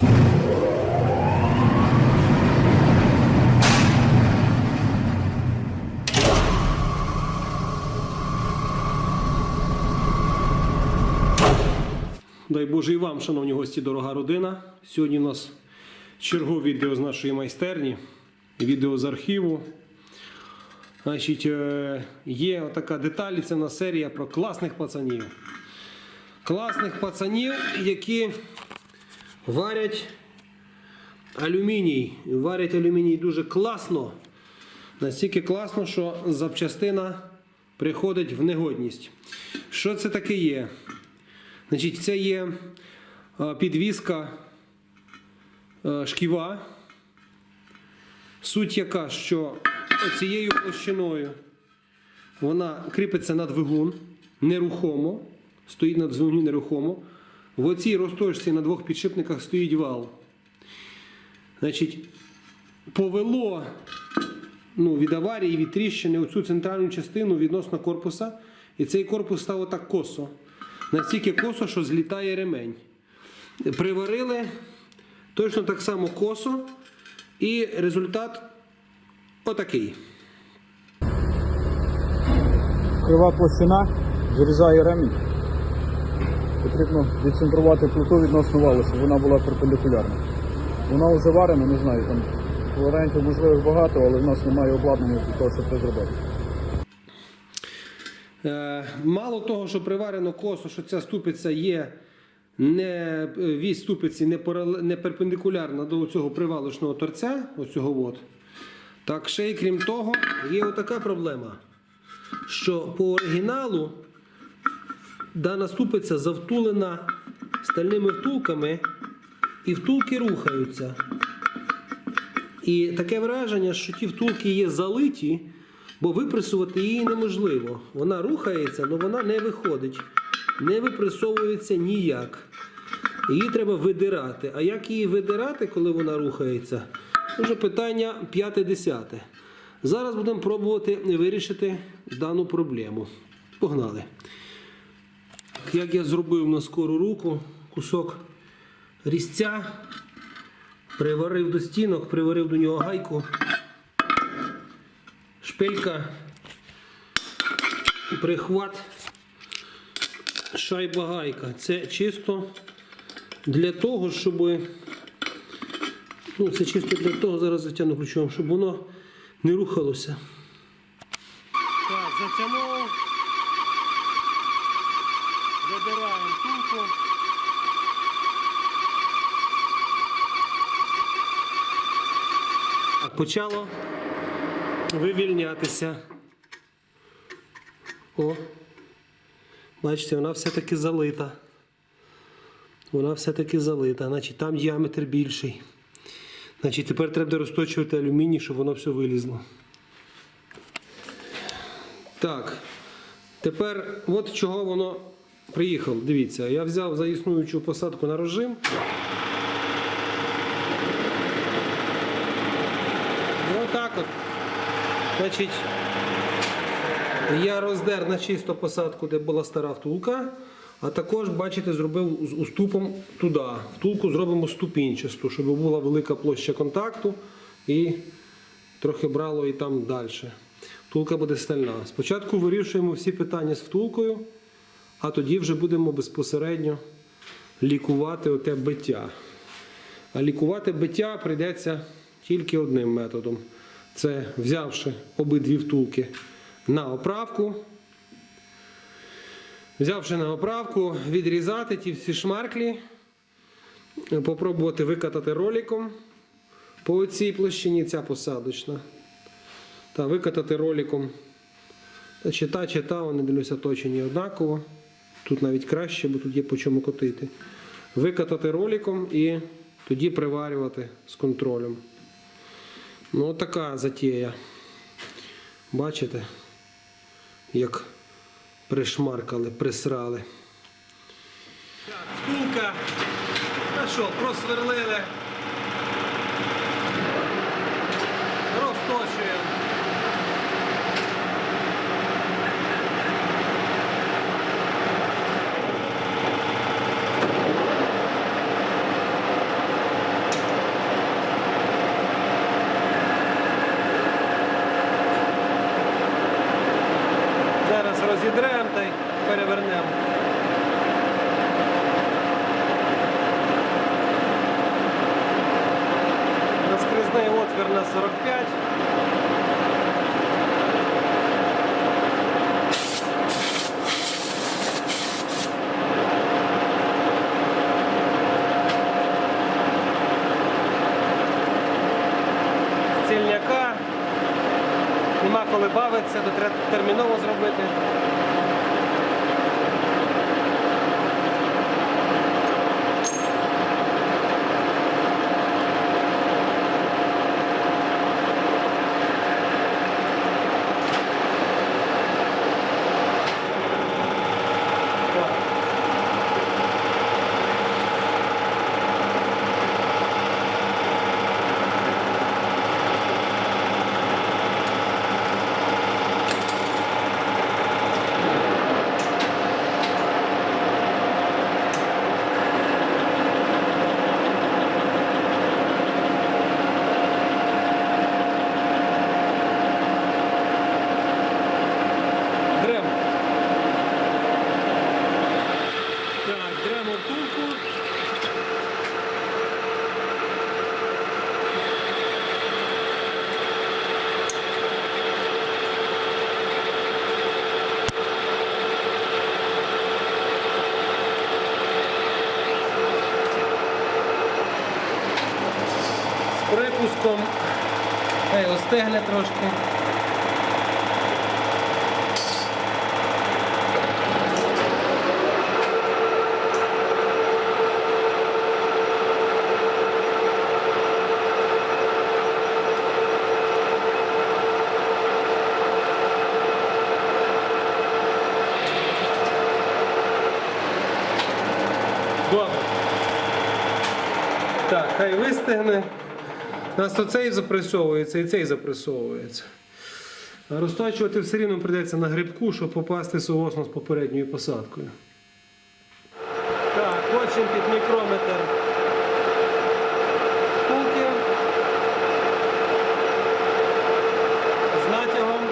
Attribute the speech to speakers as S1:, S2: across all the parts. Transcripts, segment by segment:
S1: Дай Боже і вам, шановні гості, дорога родина. Сьогодні у нас чергове відео з нашої майстерні, відео з архіву. Значить, е, є така деталь, це в нас серія про класних пацанів. Класних пацанів, які варять алюміній. Варять алюміній дуже класно. Настільки класно, що запчастина приходить в негодність. Що це таке є? Значить, це є е, підвіска е, шківа. Суть яка, що цією площиною вона кріпиться на двигун нерухомо, стоїть на двигуні нерухомо. В оцій розточці на двох підшипниках стоїть вал. Значить, повело ну, від аварії, від тріщини оцю центральну частину відносно корпуса, і цей корпус став отак косо. Настільки косо, що злітає ремень. Приварили точно так само косо, і результат отакий.
S2: Крива площина зрізає ремінь. Потрібно відцентрувати плиту відносно валу, щоб вона була перпендикулярна. Вона вже варена, не знаю, там варіантів можливих багато, але в нас немає обладнання для того, щоб це зробити.
S1: Е, Мало того, що приварено косо, що ця ступиця є не вісь ступиці не, парале- не перпендикулярна до цього привалочного торця, оцього от. Так ще й крім того, є отака проблема, що по оригіналу дана ступиця завтулена стальними втулками, і втулки рухаються. І таке враження, що ті втулки є залиті, бо випресувати її неможливо. Вона рухається, але вона не виходить, не випресовується ніяк. Її треба видирати. А як її видирати, коли вона рухається? Це питання п'яте-десяте. Зараз будемо пробувати вирішити дану проблему. Погнали. Як я зробив на скору руку, кусок різця, приварив до стінок, приварив до нього гайку, шпилька, прихват, шайба гайка. Це чисто для того, щоб. Ну, це чисто для того, зараз затягну ключом, щоб воно не рухалося. Так, затягнув. Забираємо тулку. Почало вивільнятися. О, бачите, вона все-таки залита. Вона все-таки залита, значить там діаметр більший. Значить, тепер треба розточувати алюміній, щоб воно все вилізло. Так. Тепер от чого воно приїхало. Дивіться, я взяв за існуючу посадку на режим. Ну, отак от. Значить, я роздер на чисто посадку, де була стара втулка. А також, бачите, зробив з уступом туди. Втулку зробимо ступінчасту, щоб була велика площа контакту і трохи брало і там далі. Втулка буде стальна. Спочатку вирішуємо всі питання з втулкою, а тоді вже будемо безпосередньо лікувати оте биття. А лікувати биття прийдеться тільки одним методом. Це взявши обидві втулки на оправку. Взявши на оправку, відрізати ті всі шмарклі, попробувати викатати роликом по цій площині, ця посадочна. Та викатати роликом. Та чи та, чи та, вони дивлюся, точені однаково. Тут навіть краще, бо тут є по чому котити. Викатати роликом і тоді приварювати з контролем. Ну, така затія. Бачите, як пришмаркали, присрали. Так, втулка. А що, просверлили. Розточуємо. Підремо та й перевернемо. Розкрізний отвір на 45. Цільняка. Нема коли бавитися, то треба терміново зробити. Дрем. Так, дремо втулку. З припуском. Ей, остегне трошки. Добре. Так, хай вистигне. Нас то цей запресовується і цей запресовується. Розтачувати все рівно прийдеться на грибку, щоб попасти соосно з попередньою посадкою. Так, хочемо під мікрометр втулки з натягом.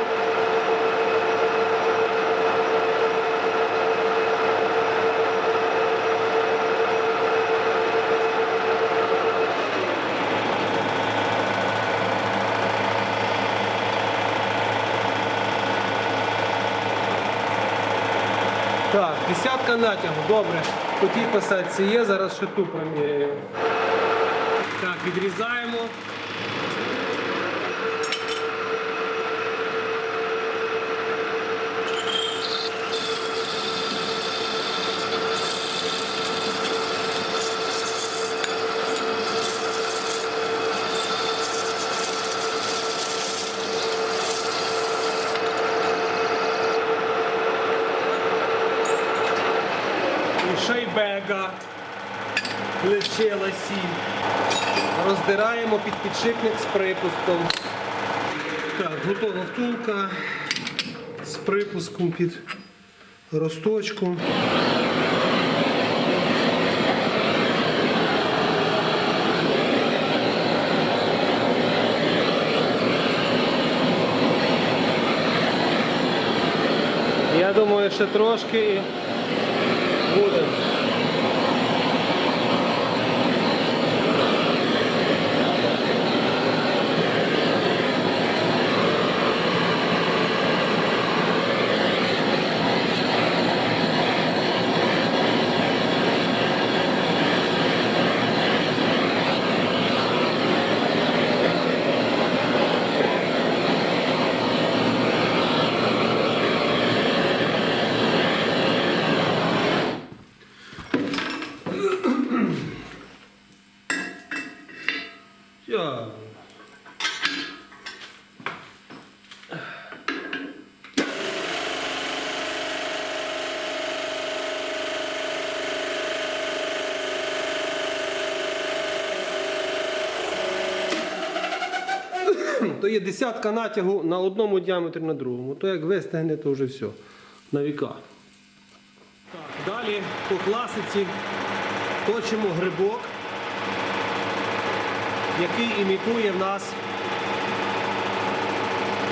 S1: Так, десятка натягу, добре. По тій посадці є, зараз ще ту. Так, відрізаємо. І шайбега лишилася. Роздираємо під підшипник з припуском. Так, готова втулка з припуском під росточку. Я думаю, ще трошки і буде. Я. То є десятка натягу на одному діаметрі на другому. То як вистигне, то вже все. На віка. Так, далі по класиці точимо грибок який імітує в нас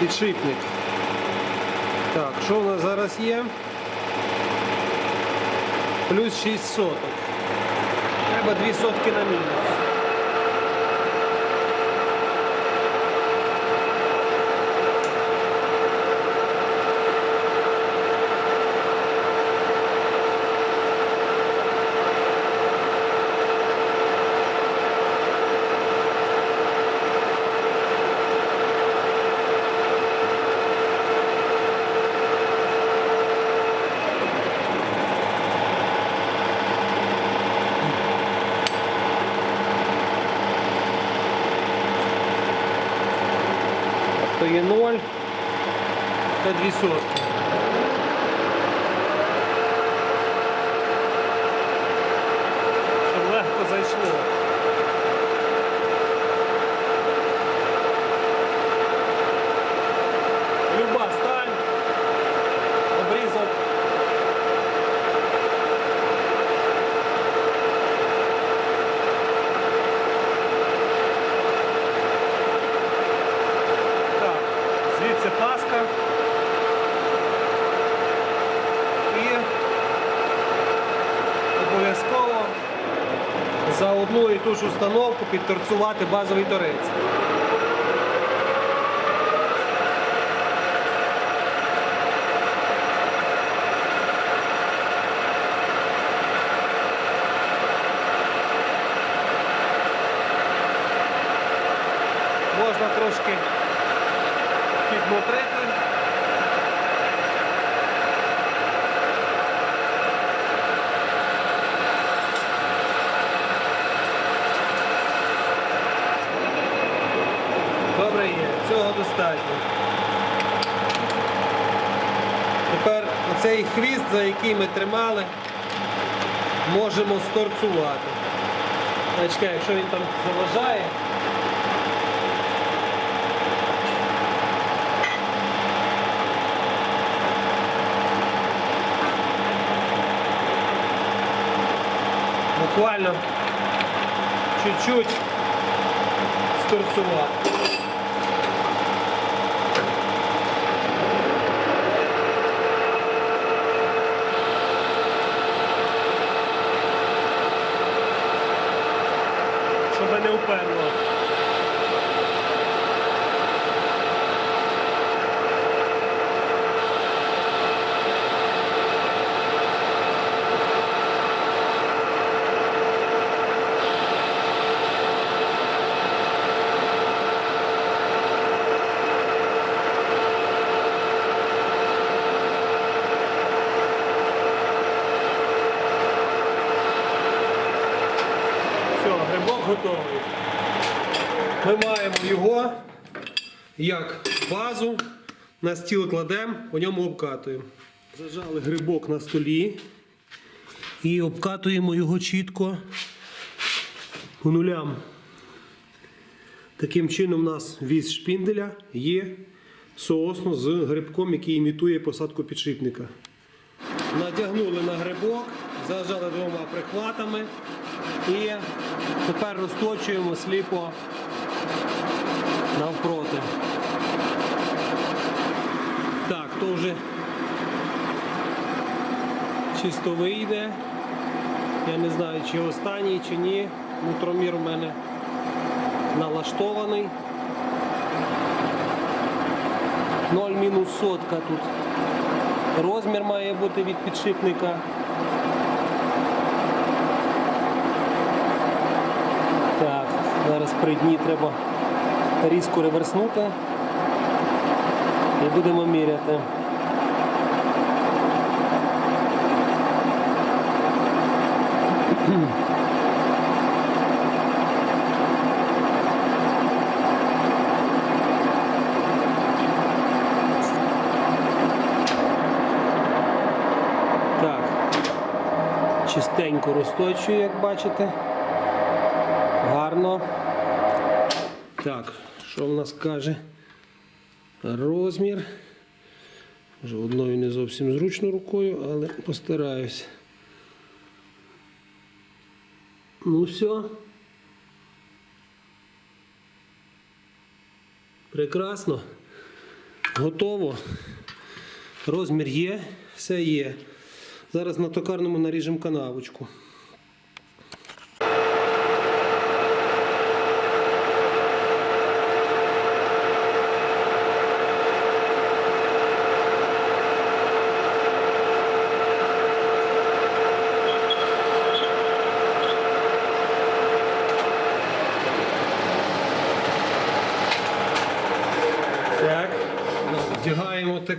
S1: підшипник. Так, що у нас зараз є? Плюс 6 соток. Треба 2 сотки на мінус. То є 0 та 2 сотки. Щоб легко зайшло. Люба сталь, обрізок. Так, звідси. І обов'язково за одну і ту ж установку підторцувати базовий торець. Можна трошки підмотрити. Добре є, цього достатньо. Тепер оцей хвіст, за який ми тримали, можемо сторцувати. А, Чекай, якщо він там заважає. буквально чуть-чуть сторцувати. Щоб не вперло. Все, грибок готовий. Ми маємо його як базу, на стіл кладемо, по ньому обкатуємо. Зажали грибок на столі і обкатуємо його чітко по нулям. Таким чином у нас віз шпінделя є соосно з грибком, який імітує посадку підшипника. Надягнули на грибок, зажали двома прихватами і тепер розточуємо сліпо навпроти. Так, то вже чисто вийде. Я не знаю, чи останній, чи ні. Нутромір у мене налаштований. 0 мінус сотка тут. Розмір має бути від підшипника. Так, зараз при дні треба різко реверснути і будемо міряти. Так, чистенько розточую, як бачите. Гарно. Так, що в нас каже? Розмір. Вже одною не зовсім зручно рукою, але постараюсь. Ну все. Прекрасно. Готово. Розмір є, все є. Зараз на токарному наріжемо канавочку.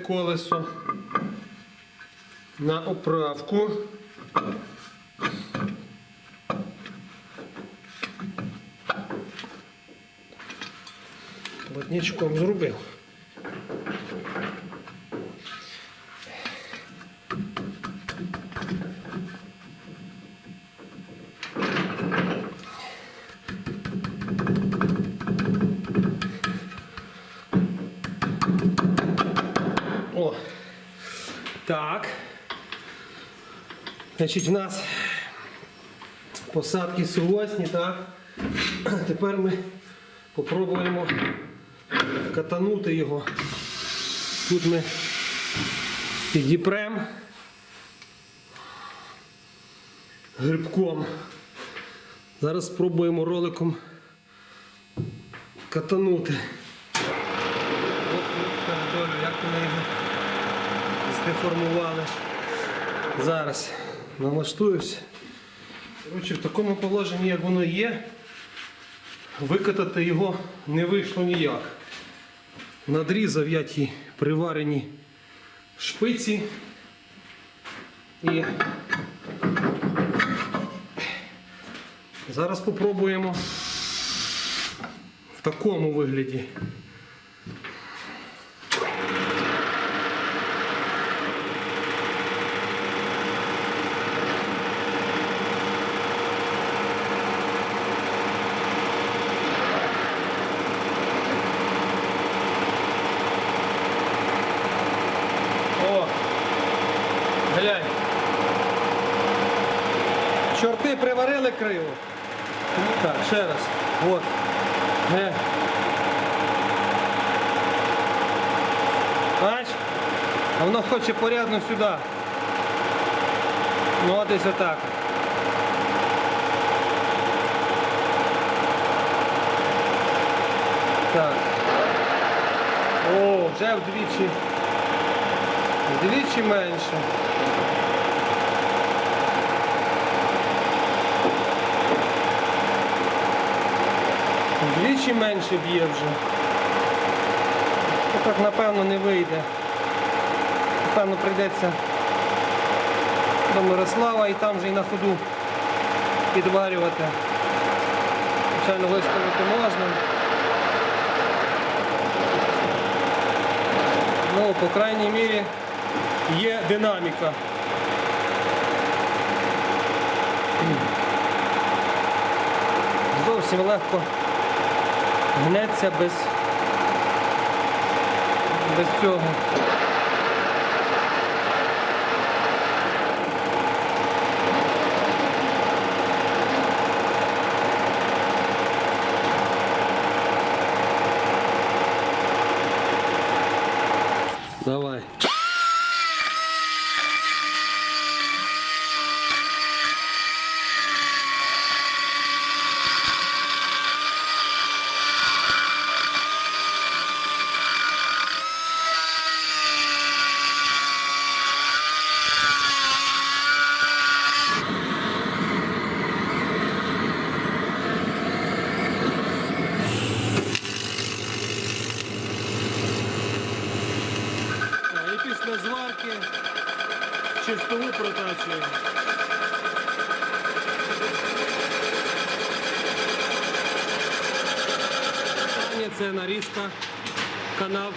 S1: Колесо на оправку. Плотничком зробив. Значить, в нас посадки сьогодні, так? Тепер ми попробуємо катанути його. Тут ми підіпрем грибком. Зараз спробуємо роликом катанути. Долю, як вони його здеформували. Зараз налаштуюсь. Коротше, в такому положенні, як воно є, викатати його не вийшло ніяк. Надрізав я ті приварені шпиці і зараз попробуємо в такому вигляді. О! Глянь. Чорти приварили криво. Так, ще раз. От. Е. Бач? А воно хоче порядно сюди. Ну от десь отак. Так. О, вже вдвічі. Вдвічі менше. Вдвічі менше б'є вже. Так напевно не вийде. Напевно прийдеться до Мирослава і там вже і на ходу підварювати. Звичайно, виставити можна. Ну, по крайній мірі, є динаміка. Зовсім легко гнеться без, без цього.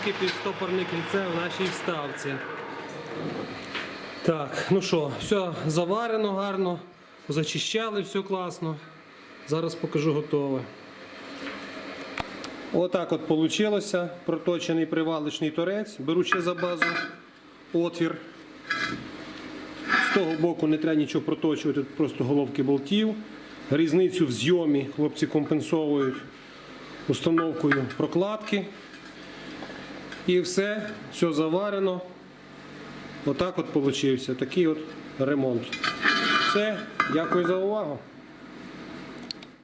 S1: Канавки під стопорне кільце в нашій вставці. Так, ну що, все заварено гарно, зачищали, все класно. Зараз покажу готове. Отак от вийшло. Проточений привалочний торець. Беру ще за базу отвір. З того боку не треба нічого проточувати, тут просто головки болтів. Різницю в зйомі хлопці компенсовують установкою прокладки. І все, все заварено. Отак от вийшов. такий от ремонт. Все, дякую за увагу.